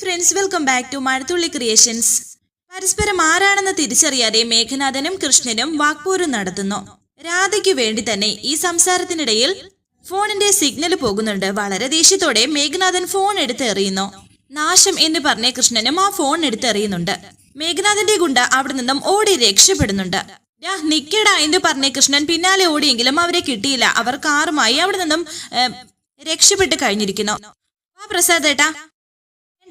Friends welcome back to Mazhathulli creations പരസ്പരം ആരാണെന്ന് തിരിച്ചറിയാതെ മേഘനാഥനും കൃഷ്ണനും വാക്പോരും നടത്തുന്നു. രാധയ്ക്ക് വേണ്ടി തന്നെ ഈ സംസാരത്തിനിടയിൽ ഫോണിന്റെ സിഗ്നൽ പോകുന്നുണ്ട്. വളരെ ദേഷ്യത്തോടെ മേഘനാഥൻ ഫോൺ എടുത്തെറിയുന്നു നാശം എന്ന് പറഞ്ഞ കൃഷ്ണനും ആ ഫോൺ എടുത്ത് എറിയുന്നുണ്ട്. മേഘനാഥന്റെ ഗുണ്ട അവിടെ നിന്നും ഓടി രക്ഷപ്പെടുന്നുണ്ട്. ഡാ നിക്കടാ എന്ന് പറഞ്ഞ കൃഷ്ണൻ പിന്നാലെ ഓടിയെങ്കിലും അവരെ കിട്ടിയില്ല. അവർ കാറുമായി അവിടെ നിന്നും രക്ഷപ്പെട്ട് കഴിഞ്ഞിരിക്കുന്നു. ആ പ്രസാദ് ഏട്ടാ.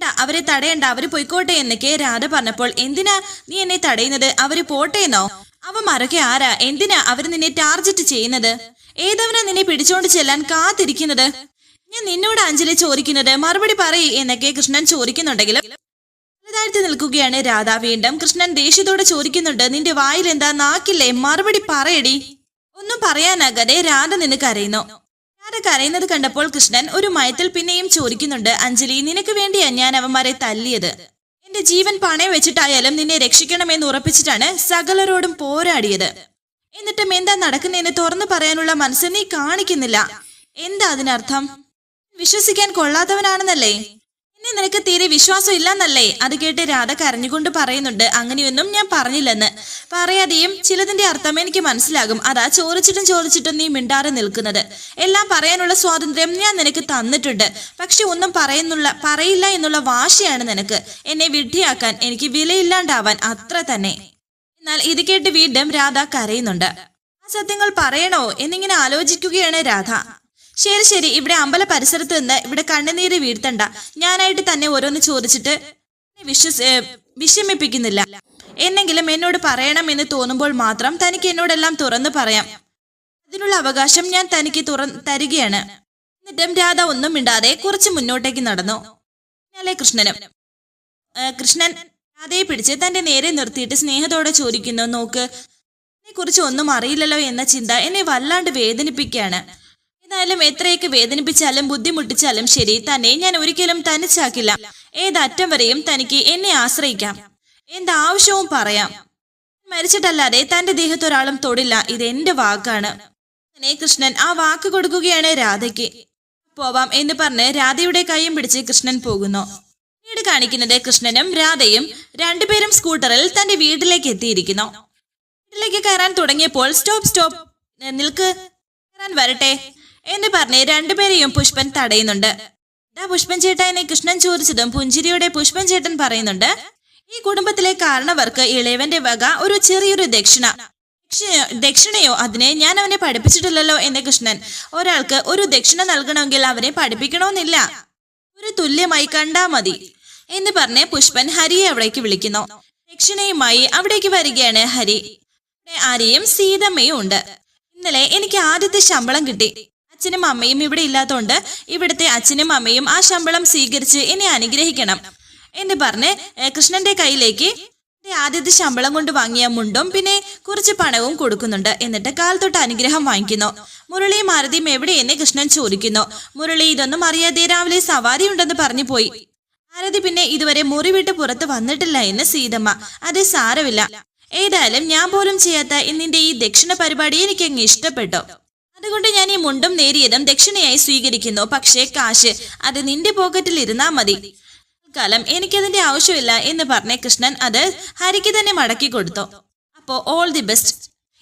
അവരെ തടയണ്ട അവർ പൊയ്ക്കോട്ടെ എന്നൊക്കെ രാധ പറഞ്ഞപ്പോൾ എന്തിനാ നീ എന്നെ തടയുന്നത്? അവർ പോട്ടെ എന്നോ? അവ മറക്കെ ആരാ? എന്തിനാ അവർ നിന്നെ ടാർജറ്റ് ചെയ്യുന്നത്? ഏതവനാ നിന്നെ പിടിച്ചോണ്ട് ചെല്ലാൻ കാത്തിരിക്കുന്നത്? ഞാൻ നിന്നോട് അഞ്ജലി ചോദിക്കുന്നത് മറുപടി പറയേ എന്നൊക്കെ കൃഷ്ണൻ ചോദിക്കുന്നുണ്ടെങ്കിലും താഴ്ത്തി നിൽക്കുകയാണ് രാധ. വീണ്ടും കൃഷ്ണൻ ദേഷ്യത്തോടെ ചോദിക്കുന്നുണ്ട് നിന്റെ വായിൽ എന്താ നാക്കില്ലേ? മറുപടി പറയടി. ഒന്നും പറയാനാകാതെ രാധ നിനക്ക് കരയുന്നു. രാധ കരയുന്നത് കണ്ടപ്പോൾ കൃഷ്ണൻ ഒരു മയത്തിൽ പിന്നെയും ചോദിക്കുന്നുണ്ട് അഞ്ജലി നിനക്ക് വേണ്ടിയാ ഞാൻ അവന്മാരെ തല്ലിയത്? എന്റെ ജീവൻ പണയം വെച്ചിട്ടായാലും നിന്നെ രക്ഷിക്കണമെന്ന് ഉറപ്പിച്ചിട്ടാണ് സകലരോടും പോരാടിയത്. എന്നിട്ടും എന്താ നടക്കുന്നതെന്ന് തുറന്നു പറയാനുള്ള മനസ്സ് നീ കാണിക്കുന്നില്ല. എന്താ അതിനർത്ഥം? വിശ്വസിക്കാൻ കൊള്ളാത്തവനാണെന്നല്ലേ? എന്നെ നിനക്ക് തീരെ വിശ്വാസം ഇല്ലെന്നല്ലേ? അത് കേട്ട് രാധ കരഞ്ഞുകൊണ്ട് പറയുന്നുണ്ട് അങ്ങനെയൊന്നും ഞാൻ പറഞ്ഞില്ലെന്ന്. പറയാതെയും ചിലതിന്റെ അർത്ഥം എനിക്ക് മനസ്സിലാകും. അതാ ചോദിച്ചിട്ടും ചോദിച്ചിട്ടും നീ മിണ്ടാതെ നിൽക്കുന്നത്. എല്ലാം പറയാനുള്ള സ്വാതന്ത്ര്യം ഞാൻ നിനക്ക് തന്നിട്ടുണ്ട്. പക്ഷെ ഒന്നും പറയുന്നുള്ള പറയില്ല എന്നുള്ള വാശിയാണ് നിനക്ക്. എന്നെ വിഡ്ഢിയാക്കാൻ എനിക്ക് വിലയില്ലാണ്ടാവാൻ അത്ര തന്നെ. എന്നാൽ ഇത് കേട്ട് വീണ്ടും രാധ കരയുന്നുണ്ട്. ആ സത്യങ്ങൾ പറയണോ? എന്നിങ്ങനെ ആലോചിക്കുകയാണ് രാധ. ശരി ശരി. ഇവിടെ അമ്പല പരിസരത്ത് നിന്ന് ഇവിടെ കണ്ണുനീര് വീഴ്ത്തണ്ട. ഞാനായിട്ട് തന്നെ ഓരോന്ന് ചോദിച്ചിട്ട് വിശ്വസ് വിഷമിപ്പിക്കുന്നില്ല. എന്നെങ്കിലും എന്നോട് പറയണം എന്ന് തോന്നുമ്പോൾ മാത്രം തനിക്ക് എന്നോടെല്ലാം തുറന്നു പറയാം. അതിനുള്ള അവകാശം ഞാൻ തനിക്ക് തുറ തരികയാണ്. എന്നിട്ടും രാധ ഒന്നും മിണ്ടാതെ കുറച്ച് മുന്നോട്ടേക്ക് നടന്നു. പിന്നാലെ കൃഷ്ണനും കൃഷ്ണൻ രാധയെ പിടിച്ച് തന്റെ നേരെ നിർത്തിയിട്ട് സ്നേഹത്തോടെ ചോദിക്കുന്നു നോക്ക് എന്നെ കുറിച്ച് ഒന്നും അറിയില്ലല്ലോ എന്ന ചിന്ത എന്നെ വല്ലാണ്ട് വേദനിപ്പിക്കുകയാണ്. ഏതായാലും എത്രയൊക്കെ വേദനിപ്പിച്ചാലും ബുദ്ധിമുട്ടിച്ചാലും ശരി തന്നെ ഞാൻ ഒരിക്കലും തനിച്ചാക്കില്ല ഏതറ്റം വരെയും തനിക്ക് എന്നെ ആശ്രയിക്കാം. എന്താവശ്യവും പറയാം. മരിച്ചിട്ടല്ലാതെ തന്റെ ദേഹത്ത് ഒരാളും തൊടില്ല ഇത് എന്റെ വാക്കാണ്. അങ്ങനെ കൃഷ്ണൻ ആ വാക്ക് കൊടുക്കുകയാണ് രാധയ്ക്ക്. പോവാം എന്ന് പറഞ്ഞ് രാധയുടെ കൈയും പിടിച്ച് കൃഷ്ണൻ പോകുന്നു. വീട് കാണിക്കുന്നത് കൃഷ്ണനും രാധയും രണ്ടുപേരും സ്കൂട്ടറിൽ തന്റെ വീട്ടിലേക്ക് എത്തിയിരിക്കുന്നു. വീട്ടിലേക്ക് കയറാൻ തുടങ്ങിയപ്പോൾ സ്റ്റോപ്പ് സ്റ്റോപ്പ് നിൽക്ക്. കയറാൻ വരട്ടെ. എന്ന് പറഞ്ഞ് രണ്ടുപേരെയും പുഷ്പൻ തടയുന്നുണ്ട്. ദാ പുഷ്പൻ ചേട്ടായനെ കൃഷ്ണൻ ചോദിച്ചതും പുഞ്ചിരിയുടെ പുഷ്പൻ ചേട്ടൻ പറയുന്നുണ്ട് ഈ കുടുംബത്തിലെ കാരണവർക്ക് ഇളയവന്റെ വക ഒരു ചെറിയൊരു ദക്ഷിണ. ദക്ഷിണ- ദക്ഷിണയോ? അതിനെ ഞാൻ അവനെ പഠിപ്പിച്ചിട്ടില്ലല്ലോ എന്ന് കൃഷ്ണൻ. ഒരാൾക്ക് ഒരു ദക്ഷിണ നൽകണമെങ്കിൽ അവനെ പഠിപ്പിക്കണമെന്നില്ല. ഒരു തുല്യമായി കണ്ടാ മതി. എന്ന് പറഞ്ഞ് പുഷ്പൻ ഹരിയെ അവിടേക്ക് വിളിക്കുന്നു. ദക്ഷിണയുമായി അവിടേക്ക് വരികയാണ് ഹരി. ആരെയും സീതമ്മയും ഉണ്ട്. ഇന്നലെ എനിക്ക് ആദ്യത്തെ ശമ്പളം കിട്ടി. അച്ഛനും അമ്മയും ഇവിടെ ഇല്ലാത്തതുകൊണ്ട് ഇവിടുത്തെ അച്ഛനും അമ്മയും ആ ശമ്പളം സ്വീകരിച്ച് എന്നെ അനുഗ്രഹിക്കണം. എന്ന് പറഞ്ഞ് കൃഷ്ണന്റെ കയ്യിലേക്ക് ആദ്യത്തെ ശമ്പളം കൊണ്ട് വാങ്ങിയ മുണ്ടും പിന്നെ കുറച്ച് പണവും കൊടുക്കുന്നുണ്ട്. എന്നിട്ട് കാൽ തൊട്ട് അനുഗ്രഹം വാങ്ങിക്കുന്നു. മുരളിയും മാരുതിയും എവിടെയെന്ന് കൃഷ്ണൻ ചോദിക്കുന്നു. മുരളി ഇതൊന്നും അറിയാതെ രാവിലെ സവാരി ഉണ്ടെന്ന് പറഞ്ഞു പോയി. ഭാരതി പിന്നെ ഇതുവരെ മുറി വിട്ട് പുറത്ത് വന്നിട്ടില്ല എന്ന് സീതമ്മ. അത് സാരമില്ല. ഏതായാലും ഞാൻ പോലും ചെയ്യാത്ത ഇന്നിന്റെ ഈ ദക്ഷിണ പരിപാടി എനിക്ക് അങ്ങ് ഇഷ്ടപ്പെട്ടു. അതുകൊണ്ട് ഞാൻ ഈ മുണ്ടും നേരിയതും ദക്ഷിണയായി സ്വീകരിക്കുന്നു. പക്ഷേ കാശ് അത് നിന്റെ പോക്കറ്റിൽ ഇരുന്നാ മതി. കാലം എനിക്കതിന്റെ ആവശ്യമില്ല എന്ന് പറഞ്ഞ കൃഷ്ണൻ അത് ഹരിക്ക് തന്നെ മടക്കി കൊടുത്തു. അപ്പോ ഓൾ ദി ബെസ്റ്റ്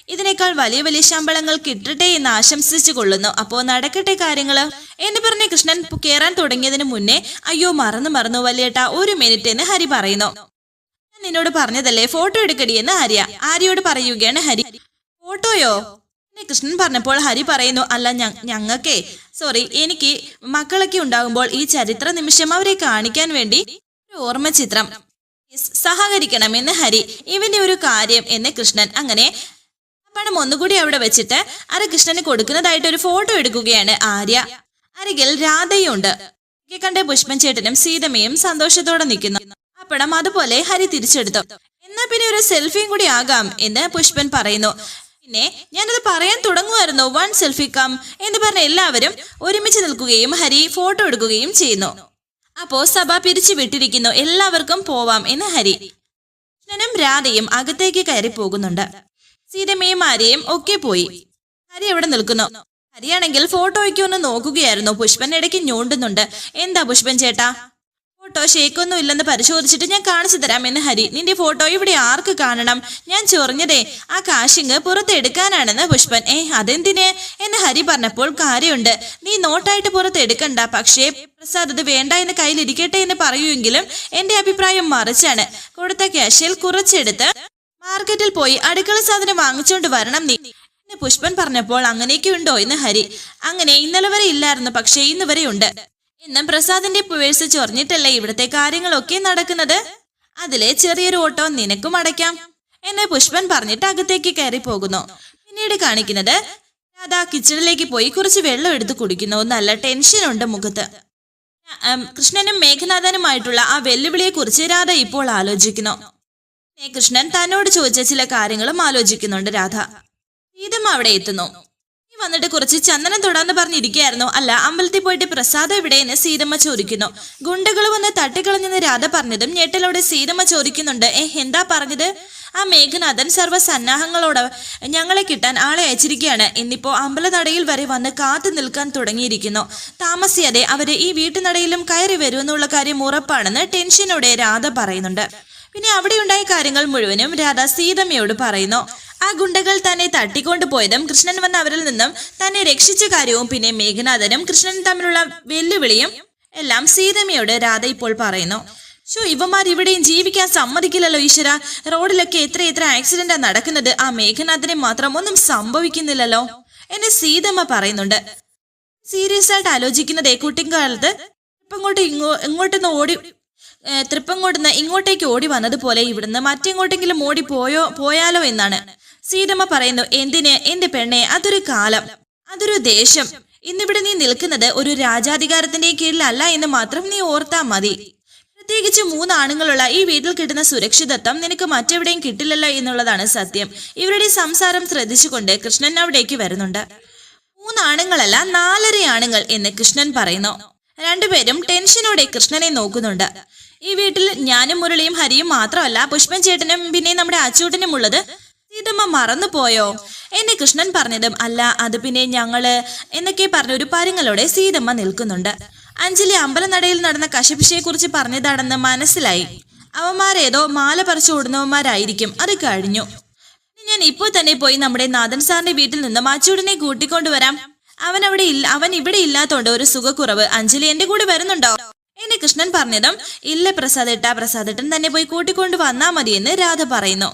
ഇതിനേക്കാൾ വലിയ വലിയ ശമ്പളങ്ങൾ കിട്ടട്ടെ എന്ന് ആശംസിച്ചു കൊള്ളുന്നു. അപ്പോ നടക്കട്ടെ കാര്യങ്ങൾ എന്ന് പറഞ്ഞ കൃഷ്ണൻ കയറാൻ തുടങ്ങിയതിന് മുന്നേ അയ്യോ മറന്നു മറന്നു വലിയേട്ട ഒരു മിനിറ്റ് എന്ന് ഹരി പറയുന്നു. ഞാൻ നിന്നോട് പറഞ്ഞതല്ലേ ഫോട്ടോ എടുക്കടി എന്ന് ഹരിയ. ആര്യോട് പറയുകയാണ് ഹരി. ഫോട്ടോയോ കൃഷ്ണൻ പറഞ്ഞപ്പോൾ ഹരി പറയുന്നു അല്ല ഞങ്ങൾക്കേ സോറി എനിക്ക് മക്കളൊക്കെ ഉണ്ടാകുമ്പോൾ ഈ ചരിത്ര നിമിഷം അവരെ കാണിക്കാൻ വേണ്ടി ഒരു ഓർമ്മ ചിത്രം സഹകരിക്കണം സഹകരിക്കണമെന്ന് ഹരി ഇവന്റെ ഒരു കാര്യം എന്ന് കൃഷ്ണൻ അങ്ങനെ പണം ഒന്നുകൂടി അവിടെ വെച്ചിട്ട് അര കൃഷ്ണന് കൊടുക്കുന്നതായിട്ട് ഒരു ഫോട്ടോ എടുക്കുകയാണ് ആര്യ. അരികിൽ രാധയുണ്ട്. കണ്ട പുഷ്പൻ ചേട്ടനും സീതമ്മയും സന്തോഷത്തോടെ നിൽക്കുന്നു. ആ പണം അതുപോലെ ഹരി തിരിച്ചെടുത്തു. എന്നാ പിന്നെ ഒരു സെൽഫിയും കൂടി ആകാം എന്ന് പുഷ്പൻ പറയുന്നു. പിന്നെ ഞാനത് പറയാൻ തുടങ്ങുമായിരുന്നു വൺ സെൽഫി കം എന്ന് പറഞ്ഞ എല്ലാവരും ഒരുമിച്ച് നിൽക്കുകയും ഹരി ഫോട്ടോ എടുക്കുകയും ചെയ്യുന്നു. അപ്പോ സഭ പിരിച്ചു വിട്ടിരിക്കുന്നു എല്ലാവർക്കും പോവാം എന്ന് ഹരി കൃഷ്ണനും രാധയും അകത്തേക്ക് കയറി പോകുന്നുണ്ട്. സീതമ്മയും ആര്യയും ഒക്കെ പോയി. ഹരി എവിടെ നിൽക്കുന്നു. ഹരിയാണെങ്കിൽ ഫോട്ടോയ്ക്ക് ഒന്ന് നോക്കുകയായിരുന്നു പുഷ്പൻ ഇടയ്ക്ക് ഞോണ്ടുന്നുണ്ട്. എന്താ പുഷ്പൻ ചേട്ടാ? ഫോട്ടോ ഷേക്കൊന്നും ഇല്ലെന്ന് പരിശോധിച്ചിട്ട് ഞാൻ കാണിച്ചു തരാം എന്ന് ഹരി. നിന്റെ ഫോട്ടോ ഇവിടെ ആർക്ക് കാണണം? ഞാൻ ചൊറിഞ്ഞതേ. ആ കാശിങ് പുറത്തെടുക്കാനാണെന്ന് പുഷ്പൻ. ഏ അതെന്തിന്? എന്ന് ഹരി പറഞ്ഞപ്പോൾ കാര്യമുണ്ട്. നീ നോട്ടായിട്ട് പുറത്തെടുക്കണ്ട പക്ഷേ പ്രസാദ് അത് വേണ്ട എന്ന് കയ്യിലിരിക്കട്ടെ എന്ന് പറയുമെങ്കിലും എന്റെ അഭിപ്രായം മറിച്ചാണ്. കൊടുത്ത ക്യാഷിൽ കുറച്ചെടുത്ത് മാർക്കറ്റിൽ പോയി അടുക്കള സാധനം വാങ്ങിച്ചുകൊണ്ട് വരണം നീ. പുഷ്പൻ പറഞ്ഞപ്പോൾ അങ്ങനെയൊക്കെ ഉണ്ടോ എന്ന് ഹരി. അങ്ങനെ ഇന്നലെ വരെ ഇല്ലായിരുന്നു. പക്ഷേ ഇന്ന് വരെ ഉണ്ട്. എന്നും പ്രസാദിന്റെ പുഴ്സ് ചൊറിഞ്ഞിട്ടല്ലേ ഇവിടുത്തെ കാര്യങ്ങളൊക്കെ നടക്കുന്നത്? അതിലെ ചെറിയൊരു ഓട്ടോ നിനക്കും അടയ്ക്കാം എന്നെ പുഷ്പൻ പറഞ്ഞിട്ട് അകത്തേക്ക് കയറി പോകുന്നു. പിന്നീട് കാണിക്കുന്നത് രാധ കിച്ചണിലേക്ക് പോയി കുറച്ച് വെള്ളം എടുത്ത് കുടിക്കുന്നു. നല്ല ടെൻഷൻ ഉണ്ട് മുഖത്ത്. കൃഷ്ണനും മേഘനാഥനുമായിട്ടുള്ള ആ വെല്ലുവിളിയെക്കുറിച്ച് രാധ ഇപ്പോൾ ആലോചിക്കുന്നു. കൃഷ്ണൻ തന്നോട് ചോദിച്ച ചില കാര്യങ്ങളും ആലോചിക്കുന്നുണ്ട് രാധ. ഗീതം അവിടെ എത്തുന്നു. വന്നിട്ട് കുറച്ച് ചന്ദനം തൊടാന്ന് പറഞ്ഞിരിക്കുകയായിരുന്നു. അല്ല അമ്പലത്തിൽ പോയിട്ട് പ്രസാദം എവിടെയെന്ന് സീതമ്മ ചോദിക്കുന്നു. ഗുണ്ടകൾ വന്ന് തട്ടിക്കളഞ്ഞെന്ന് രാധ പറഞ്ഞതും ഞെട്ടലോടെ സീതമ്മ ചോദിക്കുന്നുണ്ട് ഏ എന്താ പറഞ്ഞത്? ആ മേഘനാഥൻ സർവസന്നാഹങ്ങളോട് ഞങ്ങളെ കിട്ടാൻ ആളെ അയച്ചിരിക്കുകയാണ്. ഇന്നിപ്പോ അമ്പലനടയിൽ വരെ വന്ന് കാത്തു നിൽക്കാൻ തുടങ്ങിയിരിക്കുന്നു. താമസിയാതെ അവർ ഈ വീട്ടുനടയിലും കയറി വരുമെന്നുള്ള കാര്യം ഉറപ്പാണെന്ന് ടെൻഷനോടെ രാധ പറയുന്നുണ്ട്. പിന്നെ അവിടെയുണ്ടായ കാര്യങ്ങൾ മുഴുവനും രാധ സീതമ്മയോട് പറയുന്നു. ആ ഗുണ്ടകൾ തന്നെ തട്ടിക്കൊണ്ടു പോയതും കൃഷ്ണൻ വന്ന അവരിൽ നിന്നും തന്നെ രക്ഷിച്ച കാര്യവും പിന്നെ മേഘനാഥനും കൃഷ്ണനും തമ്മിലുള്ള വെല്ലുവിളിയും എല്ലാം സീതമ്മയോട് രാധ ഇപ്പോൾ പറയുന്നു. ഷോ ഇവന്മാർ ഇവിടെയും ജീവിക്കാൻ സമ്മതിക്കില്ലല്ലോ ഈശ്വര. റോഡിലൊക്കെ എത്ര എത്ര ആക്സിഡന്റാ നടക്കുന്നത്. ആ മേഘനാഥനെ മാത്രം ഒന്നും സംഭവിക്കുന്നില്ലല്ലോ. എന്നെ സീതമ്മ പറയുന്നുണ്ട്. സീരിയസ് ആയിട്ട് ആലോചിക്കുന്നത് കുട്ടിക്കാലത്ത് ഇപ്പങ്ങോട്ട് ഇങ്ങോ ഇങ്ങോട്ടൊന്ന് ഓടി ഏ, തൃപ്പങ്ങോട്ടുനിന്ന് ഇങ്ങോട്ടേക്ക് ഓടി വന്നതുപോലെ ഇവിടുന്ന് മറ്റെങ്ങോട്ടെങ്കിലും ഓടി പോയോ പോയാലോ എന്നാണ്. സീതമ്മ പറയുന്നു എന്തിന്? എന്റെ പെണ്ണെ അതൊരു കാലം. അതൊരു ദേശം. ഇന്നിവിടെ നീ നിൽക്കുന്നത് ഒരു രാജാധികാരത്തിന്റെ കീഴിലല്ല എന്ന് മാത്രം നീ ഓർത്താ മതി. പ്രത്യേകിച്ച് മൂന്ന് ആണുങ്ങളുള്ള ഈ വീട്ടിൽ കിട്ടുന്ന സുരക്ഷിതത്വം നിനക്ക് മറ്റെവിടെയും കിട്ടില്ലല്ലോ എന്നുള്ളതാണ് സത്യം. ഇവരുടെ സംസാരം ശ്രദ്ധിച്ചുകൊണ്ട് കൃഷ്ണൻ അവിടേക്ക് വരുന്നുണ്ട്. മൂന്നാണുങ്ങളല്ല നാലര ആണുങ്ങൾ എന്ന് കൃഷ്ണൻ പറയുന്നു. രണ്ടുപേരും ടെൻഷനോടെ കൃഷ്ണനെ നോക്കുന്നുണ്ട്. ഈ വീട്ടിൽ ഞാനും മുരളിയും ഹരിയും മാത്രമല്ല പുഷ്പൻ ചേട്ടനും പിന്നെ നമ്മുടെ അച്ചൂട്ടനും ഉള്ളത് സീതമ്മ മറന്നുപോയോ? എന്നെ കൃഷ്ണൻ പറഞ്ഞതും അല്ല അത് പിന്നെ ഞങ്ങൾ എന്നൊക്കെ പറഞ്ഞ ഒരു പരുങ്ങളോടെ സീതമ്മ നിൽക്കുന്നുണ്ട്. അഞ്ജലി അമ്പലനടയിൽ നടന്ന കശപിശയെ കുറിച്ച് പറഞ്ഞതാണെന്ന് മനസ്സിലായി. അവന്മാരേതോ മാല പറിച്ചു ഓടുന്നവന്മാരായിരിക്കും അത് കഴിഞ്ഞു. ഞാൻ ഇപ്പോൾ തന്നെ പോയി നമ്മുടെ നാഥൻ സാറിന്റെ വീട്ടിൽ നിന്ന് മാച്ചൂടിനെ കൂട്ടിക്കൊണ്ടു കൂട്ടിക്കൊണ്ടുവരാം അവൻ അവിടെ ഇല്ല അവൻ ഇവിടെ ഇല്ലാത്തോണ്ട് ഒരു സുഖക്കുറവ് അഞ്ജലി എന്റെ കൂടെ വരുന്നുണ്ടോ? എന്നെ കൃഷ്ണൻ പറഞ്ഞതും ഇല്ല പ്രസാദേട്ട പ്രസാദേട്ടൻ തന്നെ പോയി കൂട്ടിക്കൊണ്ടു വന്നാ മതിയെന്ന് രാധ പറയുന്നു.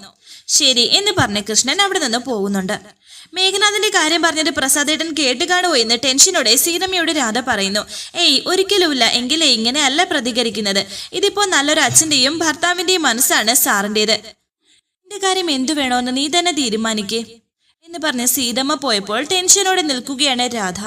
ശരി എന്ന് പറഞ്ഞ് കൃഷ്ണൻ അവിടെ നിന്ന് പോകുന്നുണ്ട്. മേഘനാഥന്റെ കാര്യം പറഞ്ഞിട്ട് പ്രസാദേട്ടൻ കേട്ട് കാണുമോ എന്ന് ടെൻഷനോടെ സീതമ്മയോട് രാധ പറയുന്നു. ഏയ് ഒരിക്കലുമില്ല. എങ്കിലേ ഇങ്ങനെയല്ല പ്രതികരിക്കുന്നത്. ഇതിപ്പോ നല്ലൊരു അച്ഛന്റെയും ഭർത്താവിന്റെയും മനസ്സാണ് സാറിന്റേത്. എന്റെ കാര്യം എന്തു വേണോന്ന് നീ തന്നെ തീരുമാനിക്കേ. എന്ന് പറഞ്ഞ് സീതമ്മ പോയപ്പോൾ ടെൻഷനോടെ നിൽക്കുകയാണ് രാധ.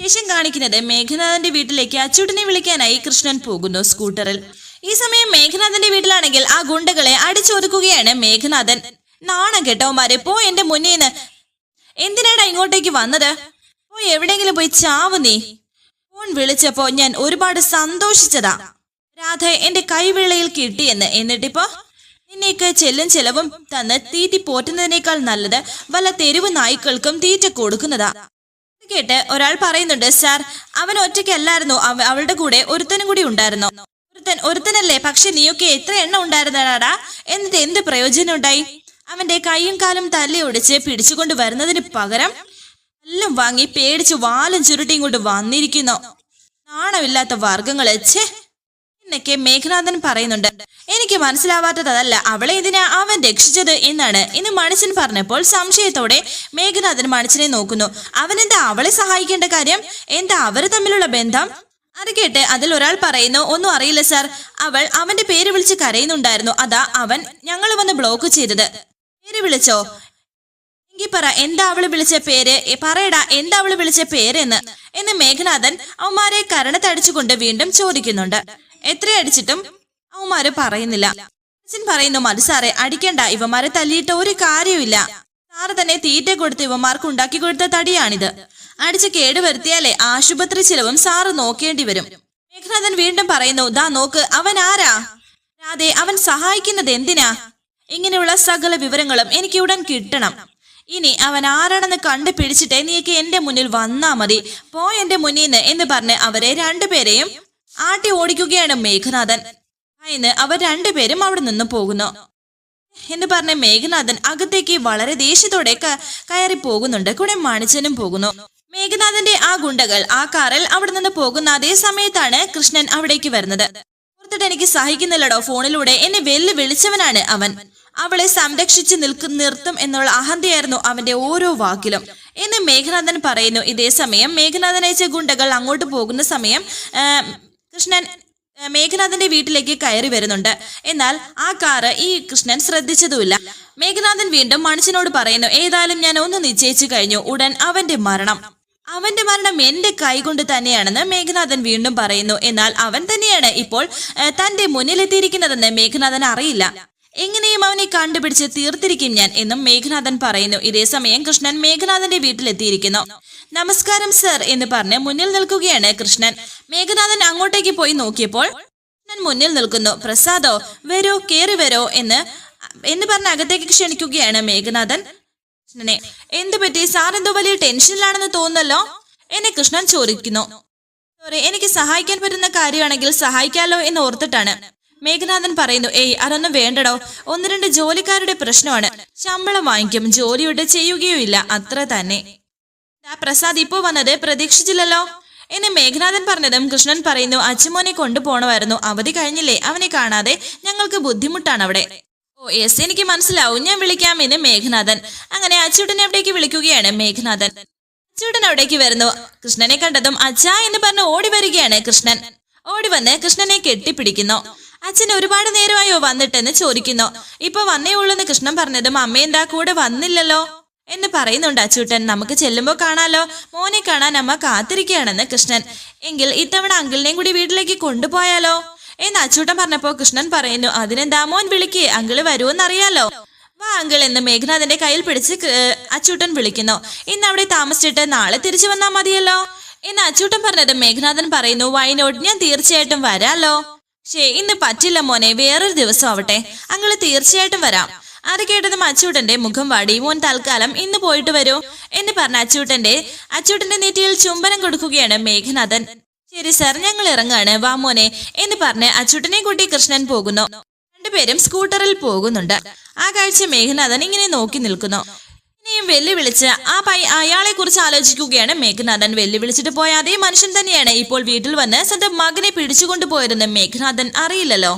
ശേഷം കാണിക്കുന്നത് മേഘനാഥന്റെ വീട്ടിലേക്ക് അച്ചൂട്ടിനെ വിളിക്കാനായി കൃഷ്ണൻ പോകുന്നു സ്കൂട്ടറിൽ. ഈ സമയം മേഘനാഥന്റെ വീട്ടിലാണെങ്കിൽ ആ ഗുണ്ടകളെ അടിച്ചൊതുക്കുകയാണ് മേഘനാഥൻ. നാണം കെട്ടവന്മാരെ പോ എന്റെ മുന്നേന്ന് എന്തിനാടാ ഇങ്ങോട്ടേക്ക് വന്നത്? പോ എവിടെങ്കിലും പോയി ചാവ് നീ. ഫോൺ വിളിച്ചപ്പോ ഞാൻ ഒരുപാട് സന്തോഷിച്ചതാ. രാധ എന്റെ കൈവിളയിൽ കിട്ടിയെന്ന്. എന്നിട്ടിപ്പോ? നിന്നെയൊക്കെ ചെല്ലും ചെലവും തന്ന് തീറ്റി പോറ്റുന്നതിനേക്കാൾ നല്ലത് വല്ല തെരുവ് നായ്ക്കൾക്കും തീറ്റ കൊടുക്കുന്നതാ. കേട്ട് ഒരാൾ പറയുന്നുണ്ട് സാർ അവൻ ഒറ്റയ്ക്കല്ലായിരുന്നു. അവളുടെ കൂടെ ഒരുത്തനും കൂടി ഉണ്ടായിരുന്നു. ഒരുത്തൻ ഒരുത്തനല്ലേ? പക്ഷെ നീയൊക്കെ എത്ര എണ്ണം ഉണ്ടായിരുന്നടാ? എന്നിട്ട് എന്ത് പ്രയോജനം ഉണ്ടായി? അവന്റെ കൈയും കാലും തല്ലി ഒടിച്ച് പിടിച്ചുകൊണ്ട് വരുന്നതിന് പകരം എല്ലാം വാങ്ങി പേടിച്ച് വാലും ചുരുട്ടിയും കൊണ്ട് വന്നിരിക്കുന്നു. നാണമില്ലാത്ത വർഗങ്ങൾ ഛേ എന്നൊക്കെ മേഘനാഥൻ പറയുന്നുണ്ട്. എനിക്ക് മനസ്സിലാവാത്തതല്ല അവളെ ഇതിനാ അവൻ രക്ഷിച്ചത് എന്നാണ്. ഇന്ന് മണിച്ചൻ പറഞ്ഞപ്പോൾ സംശയത്തോടെ മേഘനാഥൻ മണിച്ചനെ നോക്കുന്നു. അവനെന്താ അവളെ സഹായിക്കേണ്ട കാര്യം? എന്താ അവർ തമ്മിലുള്ള ബന്ധം? അത് കേട്ട് അതിൽ ഒരാൾ പറയുന്നു ഒന്നും അറിയില്ല സാർ. അവൾ അവന്റെ പേര് വിളിച്ച് കരയുന്നുണ്ടായിരുന്നു. അതാ അവൻ ഞങ്ങൾ വന്ന് ബ്ലോക്ക് ചെയ്തത്. പേര് വിളിച്ചോ? എങ്കി പറ എന്താ അവൾ വിളിച്ച പേര്? പറയടാ എന്താ അവൾ വിളിച്ച പേരെന്ന്? എന്ന് മേഘനാഥൻ അവന്മാരെ കരണത്തടിച്ചുകൊണ്ട് വീണ്ടും ചോദിക്കുന്നുണ്ട്. എത്ര അടിച്ചിട്ടും അവന്മാര് പറയുന്നില്ല. അച്ഛൻ പറയുന്നു മതി സാറേ അടിക്കണ്ട. ഇവന്മാരെ തല്ലിയിട്ട് ഒരു കാര്യമില്ല സാറ് തന്നെ തീറ്റ കൊടുത്ത് ഇവന്മാർക്ക് ഉണ്ടാക്കി കൊടുത്ത തടിയാണിത്. അടിച്ച് കേടുവരുത്തിയാലേ ആശുപത്രി ചിലവും സാറ് നോക്കേണ്ടി വരും. മേഘനാഥൻ വീണ്ടും പറയുന്നു ദാ നോക്ക് അവൻ ആരാ? രാധെ അവൻ സഹായിക്കുന്നത് എന്തിനാ? ഇങ്ങനെയുള്ള സകല വിവരങ്ങളും എനിക്ക് ഉടൻ കിട്ടണം. ഇനി അവൻ ആരാണെന്ന് കണ്ടുപിടിച്ചിട്ടേ നീക്ക് എന്റെ മുന്നിൽ വന്നാ മതി. പോ എന്റെ മുന്നിൽ നിന്ന് എന്ന് പറഞ്ഞ് അവരെ രണ്ടുപേരെയും ആട്ടി ഓടിക്കുകയാണ് മേഘനാഥൻ. അയന്ന് അവർ രണ്ടുപേരും അവിടെ നിന്ന് പോകുന്നു. എന്ന് പറഞ്ഞ മേഘനാഥൻ അകത്തേക്ക് വളരെ ദേഷ്യത്തോടെ കയറി പോകുന്നുണ്ട് കൂടെ മണിച്ചനും പോകുന്നു. മേഘനാഥന്റെ ആ ഗുണ്ടകൾ ആ കാറിൽ അവിടെ നിന്ന് പോകുന്ന അതേ സമയത്താണ് കൃഷ്ണൻ അവിടേക്ക് വരുന്നത്. ഓർത്തിട്ട് എനിക്ക് സഹിക്കുന്നില്ലടോ ഫോണിലൂടെ എന്നെ വെല്ലു വിളിച്ചവനാണ് അവൻ. അവളെ സംരക്ഷിച്ച് നിൽക്കും നിർത്തും എന്നുള്ള അഹന്തയായിരുന്നു അവന്റെ ഓരോ വാക്കിലും. എന്ന് മേഘനാഥൻ പറയുന്നു ഇതേ സമയം മേഘനാഥൻ അയച്ച ഗുണ്ടകൾ അങ്ങോട്ട് പോകുന്ന സമയം കൃഷ്ണൻ മേഘനാഥന്റെ വീട്ടിലേക്ക് കയറി വരുന്നുണ്ട്. എന്നാൽ ആ കാറ് ഈ കൃഷ്ണൻ ശ്രദ്ധിച്ചതുമില്ല. മേഘനാഥൻ വീണ്ടും മനുഷ്യനോട് പറയുന്നു ഏതായാലും ഞാൻ ഒന്ന് നിശ്ചയിച്ചു കഴിഞ്ഞു ഉടൻ അവന്റെ മരണം. അവന്റെ മരണം എന്റെ കൈകൊണ്ട് തന്നെയാണെന്ന് മേഘനാഥൻ വീണ്ടും പറയുന്നു. എന്നാൽ അവൻ തന്നെയാണ് ഇപ്പോൾ തന്റെ മുന്നിലെത്തിയിരിക്കുന്നതെന്ന് മേഘനാഥൻ അറിയില്ല. എങ്ങനെയും അവനെ കണ്ടുപിടിച്ച് തീർത്തിരിക്കും ഞാൻ എന്നും മേഘനാഥൻ പറയുന്നു. ഇതേസമയം കൃഷ്ണൻ മേഘനാഥന്റെ വീട്ടിലെത്തിയിരിക്കുന്നു. നമസ്കാരം സർ എന്ന് പറഞ്ഞ് മുന്നിൽ നിൽക്കുകയാണ് കൃഷ്ണൻ. മേഘനാഥൻ അങ്ങോട്ടേക്ക് പോയി നോക്കിയപ്പോൾ കൃഷ്ണൻ മുന്നിൽ നിൽക്കുന്നു. പ്രസാദോ വരോ കേറി വരോ എന്ന് എന്ന് പറഞ്ഞ് അകത്തേക്ക് ക്ഷണിക്കുകയാണ് മേഘനാഥൻ. കൃഷ്ണനെ എന്തു പറ്റി? സാർ എന്തോ വലിയ ടെൻഷനിലാണെന്ന് തോന്നുന്നല്ലോ? എന്നെ കൃഷ്ണൻ ചോദിക്കുന്നു. എനിക്ക് സഹായിക്കാൻ പറ്റുന്ന കാര്യമാണെങ്കിൽ സഹായിക്കാലോ എന്ന് ഓർത്തിട്ടാണ്. മേഘനാഥൻ പറയുന്നു ഏയ് അതൊന്നും വേണ്ടടോ. ഒന്ന് രണ്ട് ജോലിക്കാരുടെ പ്രശ്നമാണ്. ശമ്പളം വാങ്ങിക്കും ജോലിയോട്ട് ചെയ്യുകയോ ഇല്ല. അത്ര തന്നെ. ആ പ്രസാദ് ഇപ്പോ വന്നത് പ്രതീക്ഷിച്ചില്ലല്ലോ? എന്നെ മേഘനാഥൻ പറഞ്ഞതും കൃഷ്ണൻ പറയുന്നു അച്ചുമോനെ കൊണ്ടുപോകണമായിരുന്നു. അവധി കഴിഞ്ഞില്ലേ? അവനെ കാണാതെ ഞങ്ങൾക്ക് ബുദ്ധിമുട്ടാണ് അവിടെ. ഓ യെസ് എനിക്ക് മനസ്സിലാവും. ഞാൻ വിളിക്കാം. എന്ന് മേഘനാഥൻ. അങ്ങനെ അച്ചൂട്ടനെ അവിടേക്ക് വിളിക്കുകയാണ് മേഘനാഥൻ. അച്ചൂട്ടൻ അവിടേക്ക് വരുന്നു. കൃഷ്ണനെ കണ്ടതും അച്ഛാ എന്ന് പറഞ്ഞ് ഓടി വരികയാണ് കൃഷ്ണൻ. ഓടി വന്ന് കൃഷ്ണനെ കെട്ടിപ്പിടിക്കുന്നു. അച്ഛൻ ഒരുപാട് നേരമായോ വന്നിട്ടെന്ന് ചോദിക്കുന്നു. ഇപ്പൊ വന്നേ ഉള്ളൂ എന്ന് കൃഷ്ണൻ പറഞ്ഞതും അമ്മ എന്താ കൂടെ വന്നില്ലല്ലോ എന്ന് പറയുന്നുണ്ട് അച്ചൂട്ടൻ നമുക്ക് ചെല്ലുമ്പോ കാണാലോ. മോനെ കാണാൻ അമ്മ കാത്തിരിക്കുകയാണെന്ന് കൃഷ്ണൻ. എങ്കിൽ ഇത്തവണ അങ്കിളിനെയും കൂടി വീട്ടിലേക്ക് കൊണ്ടുപോയാലോ? എന്ന് അച്ചൂട്ടൻ പറഞ്ഞപ്പോ കൃഷ്ണൻ പറയുന്നു അതിനെന്താ മോൻ വിളിക്കേ? അങ്കിൾ വരുമെന്നറിയാലോ വാ അങ്കിൾ എന്ന് മേഘനാഥന്റെ കയ്യിൽ പിടിച്ച് അച്ചൂട്ടൻ വിളിക്കുന്നു. ഇന്ന് അവിടെ താമസിച്ചിട്ട് നാളെ തിരിച്ചു വന്നാ മതിയല്ലോ? എന്ന് അച്ചൂട്ടൻ പറഞ്ഞത് മേഘനാഥൻ പറയുന്നു വയനോട് ഞാൻ തീർച്ചയായിട്ടും വരാലോ. ശേ ഇന്ന് പറ്റില്ല മോനെ വേറൊരു ദിവസം ആവട്ടെ. അങ്കിൾ തീർച്ചയായിട്ടും വരാം. അത് കേട്ടതും അച്ചൂട്ടന്റെ മുഖം വാടി. മോൻ തൽക്കാലം ഇന്ന് പോയിട്ട് വരൂ എന്ന് പറഞ്ഞ അച്ചൂട്ടന്റെ അച്ചൂട്ടന്റെ നെറ്റിയിൽ ചുംബനം കൊടുക്കുകയാണ് മേഘനാഥൻ. ശരി സാർ ഞങ്ങൾ ഇറങ്ങാണ്. വാമോനെ എന്ന് പറഞ്ഞ് അച്ചുട്ടനെ കൂട്ടി കൃഷ്ണൻ പോകുന്നു. രണ്ടുപേരും സ്കൂട്ടറിൽ പോകുന്നുണ്ട്. ആ കാഴ്ച മേഘനാഥൻ ഇങ്ങനെ നോക്കി നിൽക്കുന്നു. ഇനിയും വെല്ലുവിളിച്ച് ആ പൈ അയാളെ കുറിച്ച് ആലോചിക്കുകയാണ് മേഘനാഥൻ. വെല്ലുവിളിച്ചിട്ട് പോയ അതേ മനുഷ്യൻ തന്നെയാണ് ഇപ്പോൾ വീട്ടിൽ വന്ന് സ്വന്തം മകനെ പിടിച്ചുകൊണ്ടു പോയിരുന്ന മേഘനാഥൻ അറിയില്ലല്ലോ.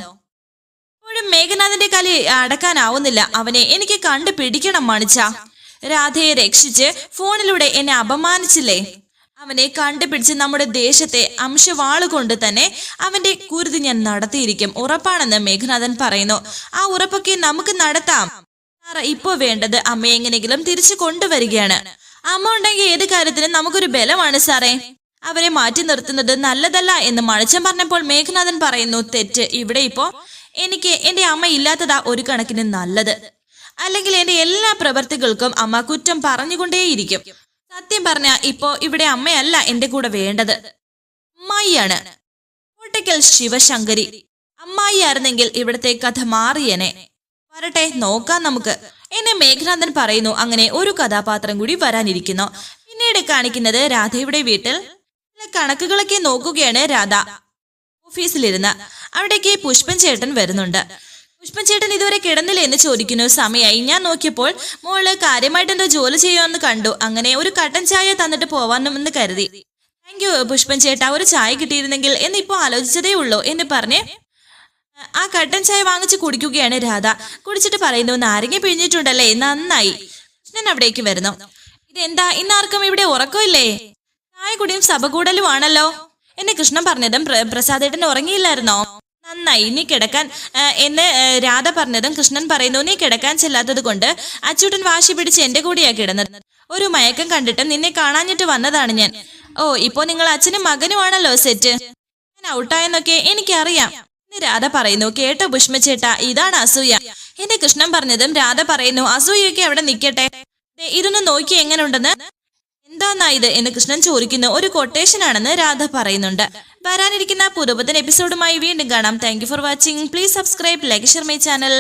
ഇപ്പോഴും മേഘനാഥന്റെ കലി അടക്കാനാവുന്നില്ല. അവനെ എനിക്ക് കണ്ടു പിടിക്കണം മണിച്ച. രാധയെ രക്ഷിച്ച് ഫോണിലൂടെ എന്നെ അപമാനിച്ചില്ലേ? അവനെ കണ്ടുപിടിച്ച് നമ്മുടെ ദേശത്തെ അംശവാളുകൊണ്ട് തന്നെ അവന്റെ കുരുതി ഞാൻ നടത്തിയിരിക്കും. ഉറപ്പാണെന്ന് മേഘനാഥൻ പറയുന്നു. ആ ഉറപ്പൊക്കെ നമുക്ക് നടത്താം. ഇപ്പോ വേണ്ടത് അമ്മയെ എങ്ങനെയെങ്കിലും തിരിച്ചു കൊണ്ടുവരികയാണ്. അമ്മ ഉണ്ടെങ്കിൽ ഏത് കാര്യത്തിനും നമുക്കൊരു ബലമാണ് സാറേ. അവരെ മാറ്റി നിർത്തുന്നത് നല്ലതല്ല എന്ന് മണച്ചൻ പറഞ്ഞപ്പോൾ മേഘനാഥൻ പറയുന്നു തെറ്റ്. ഇവിടെ ഇപ്പോ എനിക്ക് എന്റെ അമ്മ ഇല്ലാത്തതാ ഒരു കണക്കിന് നല്ലത്. അല്ലെങ്കിൽ എന്റെ എല്ലാ പ്രവർത്തികൾക്കും അമ്മ കുറ്റം പറഞ്ഞുകൊണ്ടേയിരിക്കും. സത്യം പറഞ്ഞ ഇപ്പോ ഇവിടെ അമ്മയല്ല എന്റെ കൂടെ വേണ്ടത്. അമ്മായിയാണ്. കോട്ടയ്ക്കൽ ശിവശങ്കരി. അമ്മായി ആയിരുന്നെങ്കിൽ ഇവിടത്തെ കഥ മാറിയനെ. വരട്ടെ നോക്കാം നമുക്ക്. എന്നെ മേഘനാഥൻ പറയുന്നു അങ്ങനെ ഒരു കഥാപാത്രം കൂടി വരാനിരിക്കുന്നു. പിന്നീട് കാണിക്കുന്നത് രാധയുടെ വീട്ടിൽ കണക്കുകളൊക്കെ നോക്കുകയാണ് രാധ. ഓഫീസിലിരുന്ന് അവിടേക്ക് പുഷ്പൻ ചേട്ടൻ വരുന്നുണ്ട്. പുഷ്പൻ ചേട്ടൻ ഇതുവരെ കിടന്നില്ല എന്ന് ചോദിക്കുന്നു സമയമായി. ഞാൻ നോക്കിയപ്പോൾ മോൾ കാര്യമായിട്ട് എന്തോ ജോലി ചെയ്യുമെന്ന് കണ്ടു. അങ്ങനെ ഒരു കട്ടൻ ചായ തന്നിട്ട് പോവാമെന്ന് കരുതി. താങ്ക് യു പുഷ്പൻ ചേട്ടാ ഒരു ചായ കിട്ടിയിരുന്നെങ്കിൽ എന്ന് ഇപ്പോൾ ആലോചിച്ചതേ ഉള്ളൂ എന്ന് പറഞ്ഞ് ആ കട്ടൻ ചായ വാങ്ങിച്ച് കുടിക്കുകയാണ് രാധ. കുടിച്ചിട്ട് പറയുന്നു നാരങ്ങ പിഴിഞ്ഞിട്ടുണ്ടല്ലേ? നന്നായി. ഞാൻ അവിടേക്ക് വരുന്നു. ഇതെന്താ? ഇന്നാർക്കും ഇവിടെ ഉറക്കമില്ലേ ചായ കുടിയും സഭ കൂടലുമാണല്ലോ എന്നെ കൃഷ്ണൻ പറഞ്ഞതും പ്രസാദേട്ടൻ ഉറങ്ങിയില്ലായിരുന്നോ? നന്നായി. നീ കിടക്കാൻ എന്ന് രാധ പറഞ്ഞതും കൃഷ്ണൻ പറയുന്നു. നീ കിടക്കാൻ ചെല്ലാത്തത് കൊണ്ട് അച്ചൂട്ടൻ വാശി പിടിച്ച് എന്റെ കൂടെയാ കിടന്നത്. ഒരു മയക്കം കണ്ടിട്ട് നിന്നെ കാണാഞ്ഞിട്ട് വന്നതാണ് ഞാൻ. ഓ ഇപ്പോ നിങ്ങൾ അച്ഛനും മകനുമാണല്ലോ സെറ്റ്. ഞാൻ ഔട്ടായെന്നൊക്കെ എനിക്കറിയാം. രാധ പറയുന്നു. കേട്ടോ പുഷ്മച്ചേട്ടാ ഇതാണ് അസൂയ. എന്റെ കൃഷ്ണൻ പറഞ്ഞതും രാധ പറയുന്നു അസൂയൊക്കെ അവിടെ നിൽക്കട്ടെ. ഇതൊന്ന് നോക്കി എങ്ങനെയുണ്ടെന്ന് എന്താന്നാ ഇത് എന്ന് കൃഷ്ണൻ ചോദിക്കുന്ന ഒരു കൊട്ടേഷൻ ആണെന്ന് രാധ പറയുന്നുണ്ട്. വരാനിരിക്കുന്ന പുതുപുത്തൻ എപ്പിസോഡുമായി വീണ്ടും കാണാം. Thank for watching please subscribe like share my channel